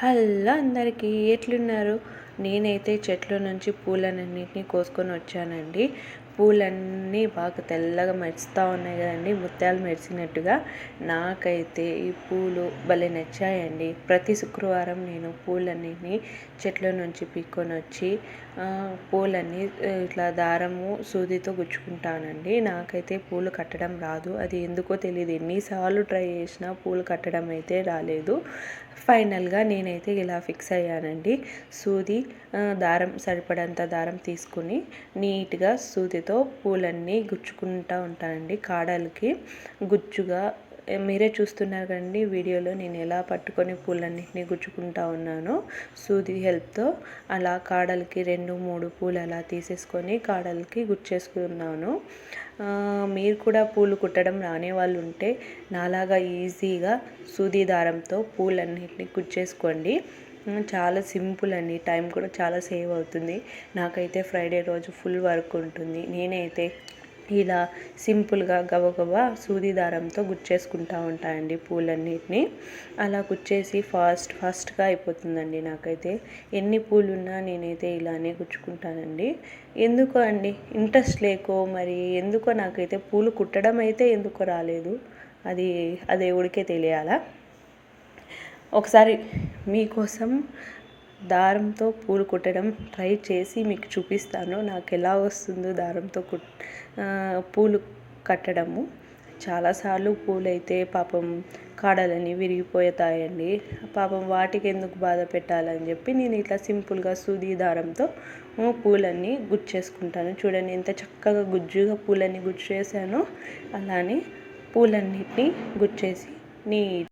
Hello అందరికీ ఎట్లున్నారు? నేనైతే చెట్ల నుంచి పూలనన్నింటినీ కోసుకొని వచ్చానండి. పూలన్నీ బాగా తెల్లగా మెరుస్తూ ఉన్నాయి కదండి. ముత్యాలు మెరిసినట్టుగా నాకైతే ఈ పూలు భలే నచ్చాయండి. ప్రతి శుక్రవారం నేను పూలన్నీ చెట్ల నుంచి పీక్కొని వచ్చి పూలన్నీ ఇట్లా దారము సూదితో గుచ్చుకుంటానండి. నాకైతే పూలు కట్టడం రాదు. అది ఎందుకో తెలియదు ఎన్నిసార్లు ట్రై చేసినా పూలు కట్టడం అయితే రాలేదు. ఫైనల్గా నేనైతే ఇలా ఫిక్స్ అయ్యానండి. సూది దారం సరిపడంత దారం తీసుకుని నీట్గా సూదితో పూలన్నీ గుచ్చుకుంటూ ఉంటానండి. కాడలకి గుచ్చుగా మీరే చూస్తున్నారు కదండి వీడియోలో నేను ఎలా పట్టుకొని పూలన్నింటినీ గుచ్చుకుంటా ఉన్నానో. సూది హెల్ప్తో అలా కాడలకి రెండు మూడు పూలు అలా తీసేసుకొని కాడలకి గుచ్చేసుకున్నాను. మీరు కూడా పూలు కుట్టడం రానే వాళ్ళు ఉంటే నాలాగా ఈజీగా సూది దారంతో పూలన్నింటినీ గుచ్చేసుకోండి. చాలా సింపుల్ అండి. టైం కూడా చాలా సేవ్ అవుతుంది. నాకైతే ఫ్రైడే రోజు ఫుల్ వర్క్ ఉంటుంది. నేనైతే ఇలా సింపుల్గా గబగబా సూది దారంతో గుచ్చేసుకుంటా ఉంటానండి పూలన్నిటిని. అలా గుచ్చేసి ఫాస్ట్ ఫాస్ట్గా అయిపోతుందండి నాకైతే. ఎన్ని పూలు ఉన్నా నేనైతే ఇలానే గుచ్చుకుంటానండి. ఎందుకో అండి ఇంట్రెస్ట్ లేకో మరి ఎందుకో నాకైతే పూలు కుట్టడం అయితే ఎందుకో రాలేదు. అది ఆ దేవుడికే తెలియాలా? ఒకసారి మీకోసం దారంతో పూలు కుట్టడం ట్రై చేసి మీకు చూపిస్తాను. నాకు ఎలా వస్తుందో దారంతో కుట్ పూలు కట్టడము. చాలాసార్లు పూలైతే పాపం కాడలని విరిగిపోతాయండి. పాపం వాటికి ఎందుకు బాధ పెట్టాలని చెప్పి నేను ఇట్లా సింపుల్గా సూది దారంతో పూలన్నీ గుచ్చేసుకుంటాను. చూడండి ఎంత చక్కగా గుజ్జుగా పూలన్నీ గుచ్చేసానో అలానే పూలన్నిటిని గుచ్చేసి నీ